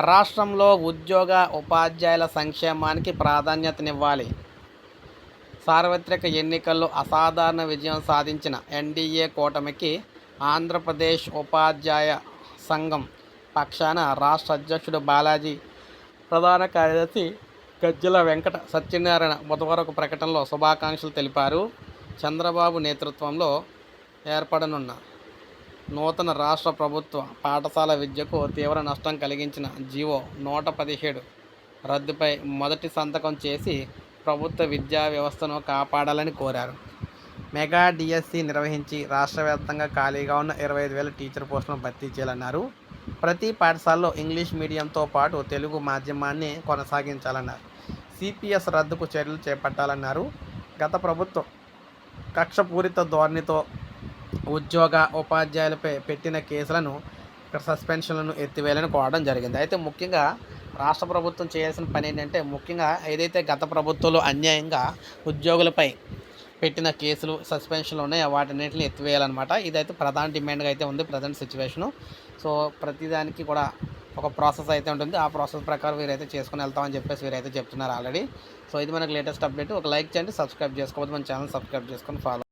రాష్ట్రంలో ఉద్యోగ ఉపాధ్యాయుల సంక్షేమానికి ప్రాధాన్యతనివ్వాలి. సార్వత్రిక ఎన్నికల్లో అసాధారణ విజయం సాధించిన ఎన్డీఏ కూటమికి ఆంధ్రప్రదేశ్ ఉపాధ్యాయ సంఘం పక్షాన రాష్ట్ర అధ్యక్షుడు బాలాజీ ప్రధాన కార్యదర్శి గజ్జల వెంకట సత్యనారాయణ బుధవారం ఒక ప్రకటనలో శుభాకాంక్షలు తెలిపారు. చంద్రబాబు నేతృత్వంలో ఏర్పడనున్న నూతన రాష్ట్ర ప్రభుత్వ పాఠశాల విద్యకు తీవ్ర నష్టం కలిగించిన జీవో నూట పదిహేడు రద్దుపై మొదటి సంతకం చేసి ప్రభుత్వ విద్యా వ్యవస్థను కాపాడాలని కోరారు. మెగా డిఎస్సి నిర్వహించి రాష్ట్ర వ్యాప్తంగా ఖాళీగా ఉన్న ఇరవై ఐదు వేల టీచర్ పోస్టులను భర్తీ చేయాలన్నారు. ప్రతి పాఠశాలలో ఇంగ్లీష్ మీడియంతో పాటు తెలుగు మాధ్యమాన్ని కొనసాగించాలన్నారు. సిపిఎస్ రద్దుకు చర్యలు చేపట్టాలన్నారు. గత ప్రభుత్వం కక్షపూరిత ధోరణితో ఉద్యోగ ఉపాధ్యాయులపై పెట్టిన కేసులను సస్పెన్షన్లను ఎత్తివేయాలని కోరడం జరిగింది. అయితే ముఖ్యంగా రాష్ట్ర ప్రభుత్వం చేయాల్సిన పని ఏంటంటే ముఖ్యంగా ఏదైతే గత ప్రభుత్వంలో అన్యాయంగా ఉద్యోగులపై పెట్టిన కేసులు సస్పెన్షన్లు ఉన్నాయి వాటిన్నింటిని ఎత్తివేయాలన్నమాట. ఇదైతే ప్రధాన డిమాండ్గా అయితే ఉంది ప్రజెంట్ సిచ్యువేషను. సో ప్రతిదానికి కూడా ఒక ప్రాసెస్ అయితే ఉంటుంది. ఆ ప్రాసెస్ ప్రకారం వీరైతే చేసుకుని వెళ్తామని చెప్పేసి వీరైతే చెప్తున్నారు ఆల్రెడీ. సో ఇది మనకు లేటెస్ట్ అప్డేట్. ఒక లైక్ చేయండి సబ్స్క్రైబ్ చేసుకోవద్దు. మన ఛానల్ సబ్స్క్రైబ్ చేసుకొని ఫాలో